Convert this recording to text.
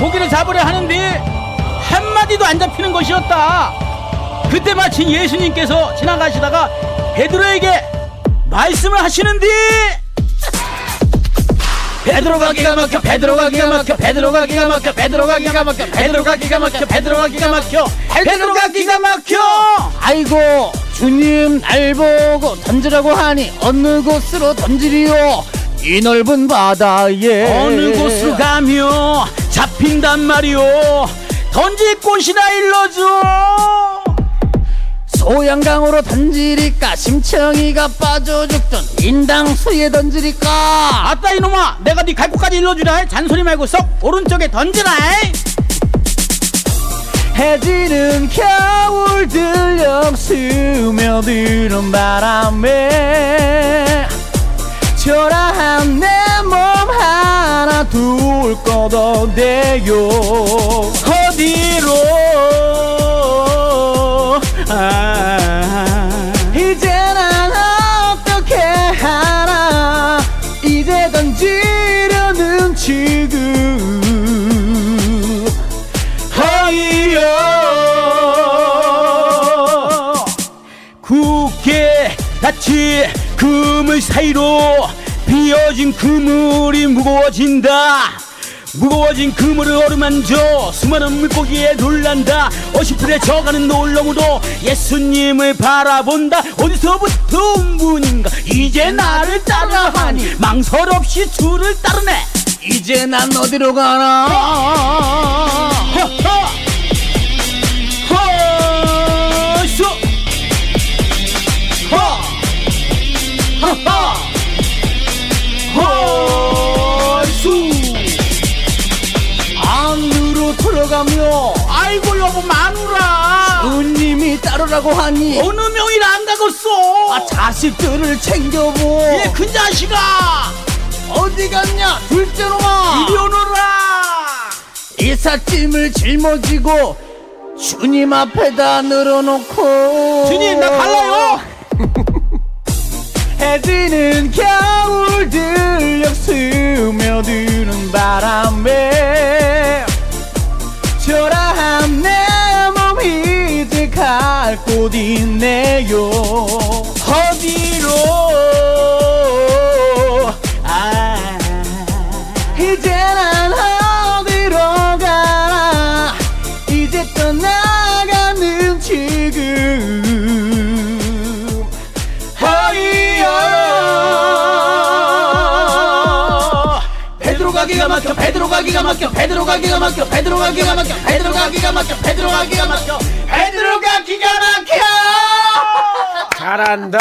고기를 잡으려 하는데 한마디도 안 잡히는 것이었다. 그때 마침 예수님께서 지나가시다가 베드로에게 말씀을 하시는데 베드로가 기가 막혀 베드로가 기가 막혀 베드로가 기가 막혀 베드로가 기가 막혀 베드로가 기가 막혀 베드로가 기가 막혀 베드로가 기가 막혀. 아이고 주님 날 보고 던지라고 하니 어느 곳으로 던지리요? 이 넓은 바다에. 어느 곳으로 가며 잡힌단 말이오. 던질 곳이나 일러줘. 소양강으로 던지리까 심청이가 빠져 죽던 인당수에 던지리까? 아따 이놈아. 내가 네갈 곳까지 일러주라 잔소리 말고 썩 오른쪽에 던지라 해지는 겨울 들녘 스며드는 바람에 초라한 내 둘 걷어대요. 어디로? 아, 이제 난 어떻게 하나? 이제 던지려는 지금 하이여 굳게 닫힌 그물 사이로 비어진 그물이 무거워진다. 무거워진 그물을 어루만져 수많은 물고기에 놀란다. 어시풀에 져가는 놀러무도 예수님을 바라본다. 어디서부터 온 분인가? 이제 나를 따라하니 망설 없이 주를 따르네. 이제 난 어디로 가나 들어가며 아이고 여보 마누라. 은님이 따르라고 하니 어느 명이라 안 가겠어 아 자식들을 챙겨보. 얘 큰자식아. 어디 갔냐? 둘째 놈아 이리 오너라. 이삿짐을 짊어지고 주님 앞에다 늘어놓고. 주님 나 갈라요. 해지는 겨울 들녘 스며드는 바람에 갈곳 있네요. 어디로. 아 이제 막혀. 베드로가 기가 막혀. 베드로가 기가 막혀. 베드로가 기가 막혀. 베드로가 기가 막혀. 베드로가 기가 막혀. 베드로가 기가 막혀. 잘한다.